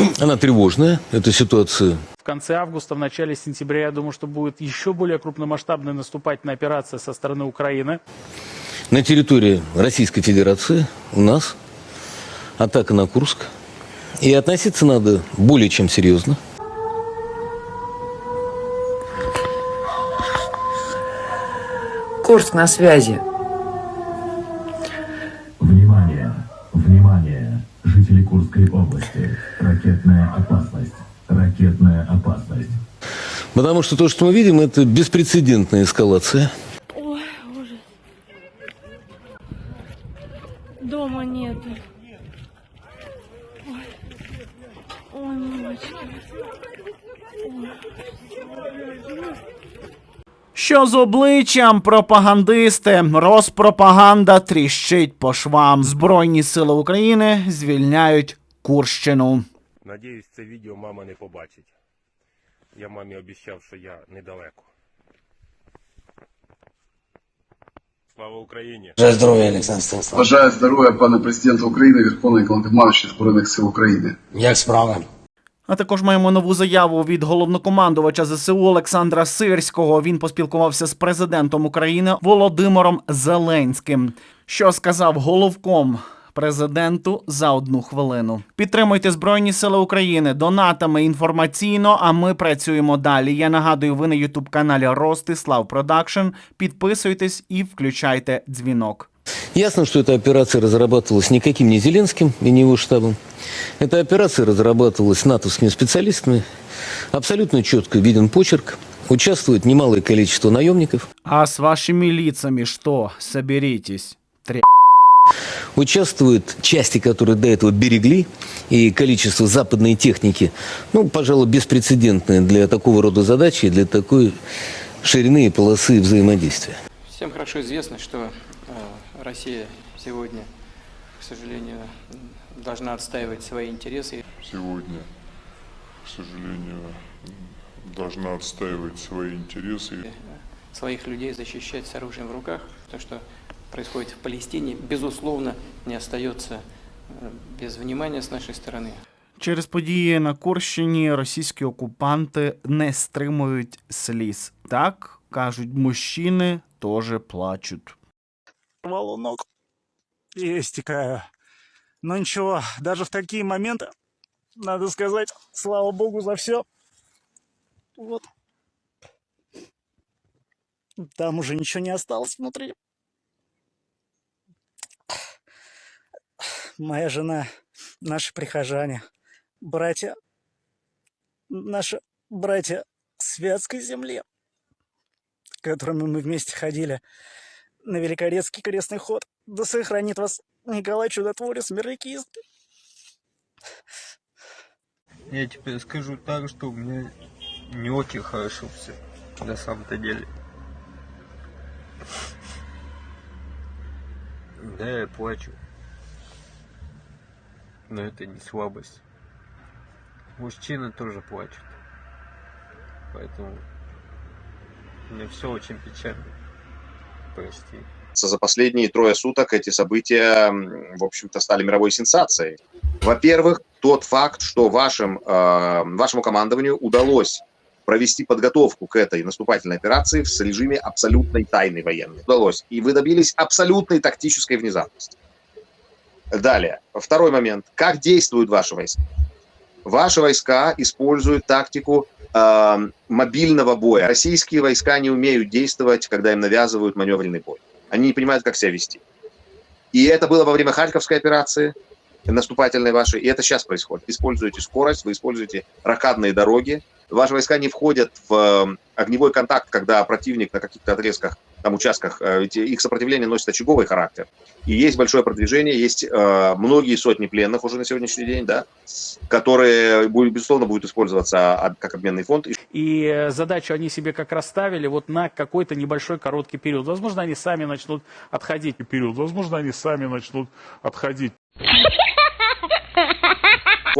Она тревожная, эта ситуация. В конце августа, в начале сентября, я думаю, что будет еще более крупномасштабная наступательная операция со стороны Украины. На территории Российской Федерации у нас атака на Курск. И относиться надо более чем серьезно. Курск на связи. Потому что то, что мы видим, это беспрецедентная эскалация. Ой, ужас. Дома нету. Ой, Ой мамочка. Що з обличчям пропагандисти? Розпропаганда тріщить по швам. Збройні сили України звільняють Курщину. Надіюсь, це відео мама не побачить. Я мамі обіцяв, що я недалеко. Слава Україні! Бажаю здоров'я, Олександр Станіславович. Бажаю здоров'я пана президента України, Верховної Головнокомандуюча Збройних сил України. Як справа? А також маємо нову заяву від головнокомандувача ЗСУ Олександра Сирського. Він поспілкувався з президентом України Володимиром Зеленським. Що сказав головком президенту за одну хвилину? Підтримуйте Збройні Сили України донатами інформаційно. А ми працюємо далі. Я нагадую, ви на Ютуб каналі Ростислав Продакшн. Підписуйтесь і включайте дзвінок. Ясно, что эта операция разрабатывалась никаким не Зеленским и не его штабом. Эта операция разрабатывалась натовскими специалистами. Абсолютно четко виден почерк. Участвует немалое количество наемников. А с вашими лицами что? Соберитесь. Тре... Участвуют части, которые до этого берегли. И количество западной техники, ну, пожалуй, беспрецедентное для такого рода задачи и для такой ширины и полосы взаимодействия. Всем хорошо известно, что э, Россия сегодня, к сожалению, должна отстаивать свои интересы. сегодня, к сожалению, должна отстаивать свои интересы. своих людей защищать с оружием в руках. То, что происходит в Палестине, безусловно, не остается э, без внимания с нашей стороны. Через події на Курщині російські окупанти не стримують сліз. Так кажуть, мужчини теж плачуть. Валунок. И истекаю. Но ничего, даже в такие моменты, надо сказать, слава богу за все. Вот. Там уже ничего не осталось внутри. Моя жена, наши прихожане, братья, наши братья с Вятской земли, которыми мы вместе ходили на Великорецкий крестный ход. Да сохранит вас Николай Чудотворец, Мирликист. Я тебе скажу так, что у меня не очень хорошо все на самом-то деле. Да, я плачу. Но это не слабость. Мужчины тоже плачут. Поэтому мне все очень печально. Прости. За последние трое суток эти события, в общем-то, стали мировой сенсацией. Во-первых, тот факт, что вашим, э, вашему командованию удалось провести подготовку к этой наступательной операции в режиме абсолютной тайны военной. Удалось. И вы добились абсолютной тактической внезапности. Далее. Второй момент. Как действуют ваши войска? Ваши войска используют тактику э, мобильного боя. Российские войска не умеют действовать, когда им навязывают маневренный бой. Они не понимают, как себя вести. И это было во время Харьковской операции, наступательной вашей, и это сейчас происходит. Используете скорость, вы используете ракадные дороги. Ваши войска не входят в э, огневой контакт, когда противник на каких-то отрезках, там участках, э, ведь их сопротивление носит очаговый характер. И есть большое продвижение, есть э, многие сотни пленных уже на сегодняшний день, да, которые, будет, безусловно, будут использоваться а, как обменный фонд. И э, задачу они себе как расставили вот на какой-то небольшой короткий период. Возможно, они сами начнут отходить. Период. Возможно, они сами начнут отходить.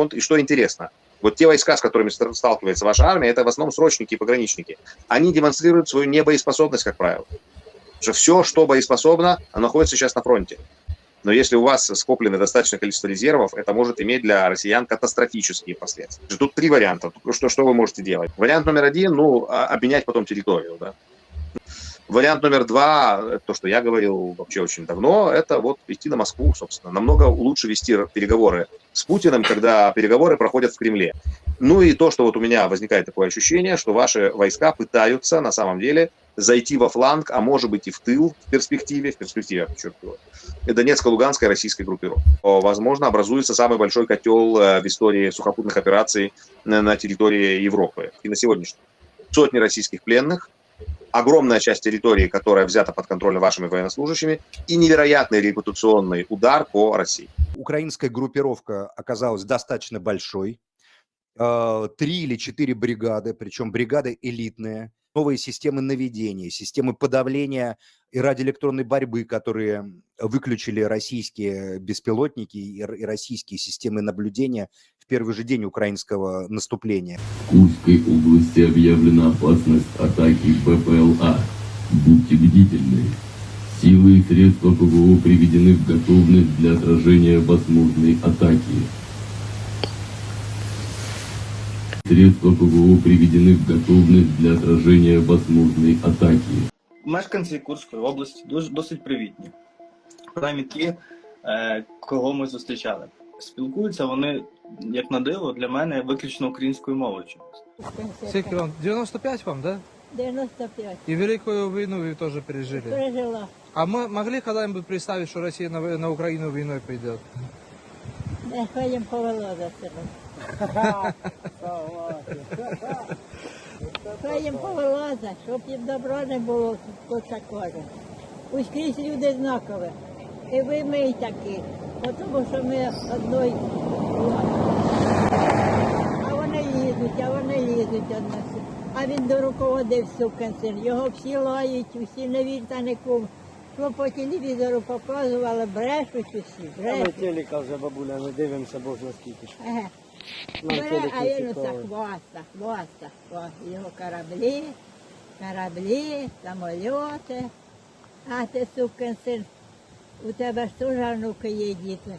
фонд. И что интересно, вот те войска, с которыми ст- сталкивается ваша армия, это в основном срочники и пограничники. Они демонстрируют свою небоеспособность, как правило. Что все, что боеспособно, оно находится сейчас на фронте. Но если у вас скоплено достаточное количество резервов, это может иметь для россиян катастрофические последствия. Тут три варианта. Что, что вы можете делать? Вариант номер один, ну, а- обменять потом территорию, да. Вариант номер два, то, что я говорил вообще очень давно, это вот идти на Москву, собственно. Намного лучше вести переговоры с Путиным, когда переговоры проходят в Кремле. Ну и то, что вот у меня возникает такое ощущение, что ваши войска пытаются на самом деле зайти во фланг, а может быть и в тыл в перспективе, в перспективе, подчеркиваю, Донецко-Луганской российской группировки. Возможно, образуется самый большой котел э, в истории сухопутных операций на на территории Европы. И на сегодняшний день сотни российских пленных, огромная часть территории, которая взята под контроль вашими военнослужащими, и невероятный репутационный удар по России. Украинская группировка оказалась достаточно большой. Э, Три или четыре бригады, причем бригады элитные. Новые системы наведения, системы подавления и радиоэлектронной борьбы, которые выключили российские беспилотники и российские системы наблюдения в первый же день украинского наступления. В Курской области объявлена опасность атаки БПЛА. Будьте бдительны. Силы и средства ПВО приведены в готовность для отражения возможной атаки. Средства ПВО приведены в готовность для отражения возможной атаки. Мешканці Курської області дуже досить привітні. Принаймні ті, е, кого ми зустрічали. Спілкуються вони, як на диво, для мене виключно українською мовою чомусь. Сколько вам? 95 вам, да? 95. И Великую войну вы тоже пережили. Пережила. А мы могли когда-нибудь представить, что Россия на, на Украину войной пойдет? Нехай їм повело за себе. Хай їм повело за, щоб їм добро не було, це каже. Ускрізь люди знакові. І ви ми такі. Бо Тому що ми одної. А вони лізуть, а вони лізуть од нас. А він до руководив сукин син. Його всі лають, усі не вірте нікому. Що по телевізору показували, брешуть усі, брешуть. телека вже, бабуля, не дивимося, на скільки. Ага. А він усе хвоста, хвоста, хвоста. Його кораблі, кораблі, самольоти. А ти, сукин син, у тебе ж теж внуки є діти.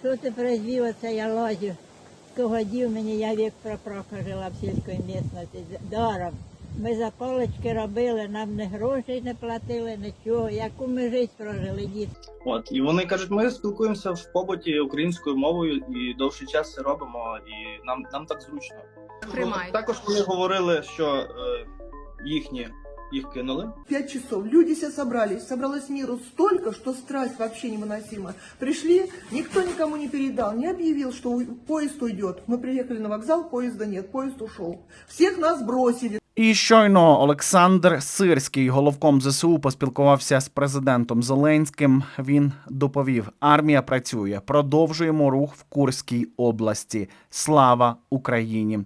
Що ти призвів оце я лозю? Кого дів мені, я вік пропрока жила в сільській місності, даром. Ми за палички робили, нам не грошей не платили, нічого. Яку ми життя прожили, діти. От і вони кажуть, ми спілкуємося в побуті українською мовою і довший час це робимо, і нам, нам так зручно. Приймають. Також вони говорили, що е, їхні їх кинули. Пять часов. Люди все собрались. Собралось миру столько, что страсть вообще невыносима. Пришли, никто никому не передал, не объявил, что у- поезд уйдет. Мы приехали на вокзал, поезда нет, поезд ушел. Всех нас бросили. І щойно Олександр Сирський, головком ЗСУ, поспілкувався з президентом Зеленським. Він доповів: армія працює, продовжуємо рух в Курській області. Слава Україні!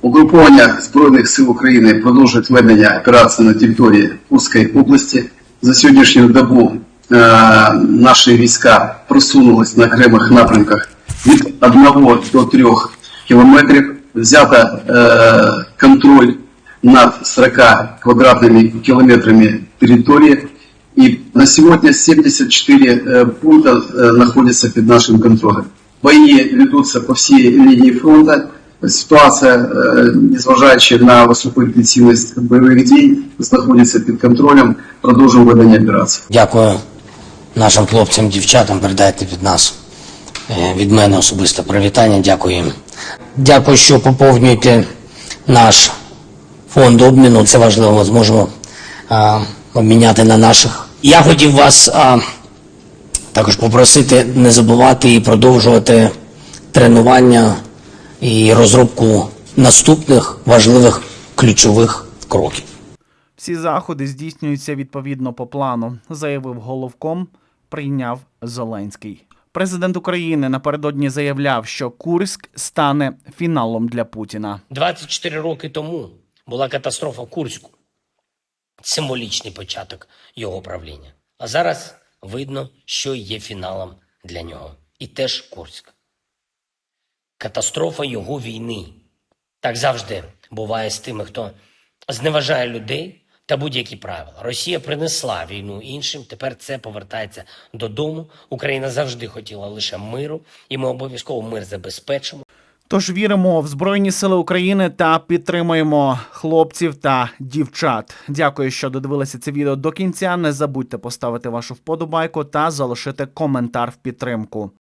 Угруповання Збройних сил України продовжують ведення операції на території Курської області. За сьогоднішню добу е, наші війська просунулись на окремих напрямках від 1 до 3 кілометрів. Взято е, контроль над 40 квадратними кілометрами території. И на сегодня 74 э, пункта э, находятся под нашим контролем. Бои ведутся по всей линии фронта. Ситуация, э, незважаючи на високу інтенсивність бойових дій, знаходиться під контролем. Продовжуємо ведення операції. Дякую нашим хлопцям, дівчатам. Передайте від нас, е, від мене особисто привітання. Дякую їм. Дякую, що поповнюєте наш фонд обміну. Це важливо, ми зможемо а, обміняти на наших. Я хотів вас а, також попросити не забувати і продовжувати тренування і розробку наступних важливих ключових кроків. Всі заходи здійснюються відповідно по плану, заявив головком, прийняв Зеленський. Президент України напередодні заявляв, що Курськ стане фіналом для Путіна. 24 роки тому була катастрофа Курську. Символічний початок його правління. А зараз видно, що є фіналом для нього. І теж Курськ. Катастрофа його війни. Так завжди буває з тими, хто зневажає людей та будь-які правила. Росія принесла війну іншим. Тепер це повертається додому. Україна завжди хотіла лише миру, і ми обов'язково мир забезпечимо. Тож віримо в Збройні Сили України та підтримуємо хлопців та дівчат. Дякую, що додивилися це відео до кінця. Не забудьте поставити вашу вподобайку та залишити коментар в підтримку.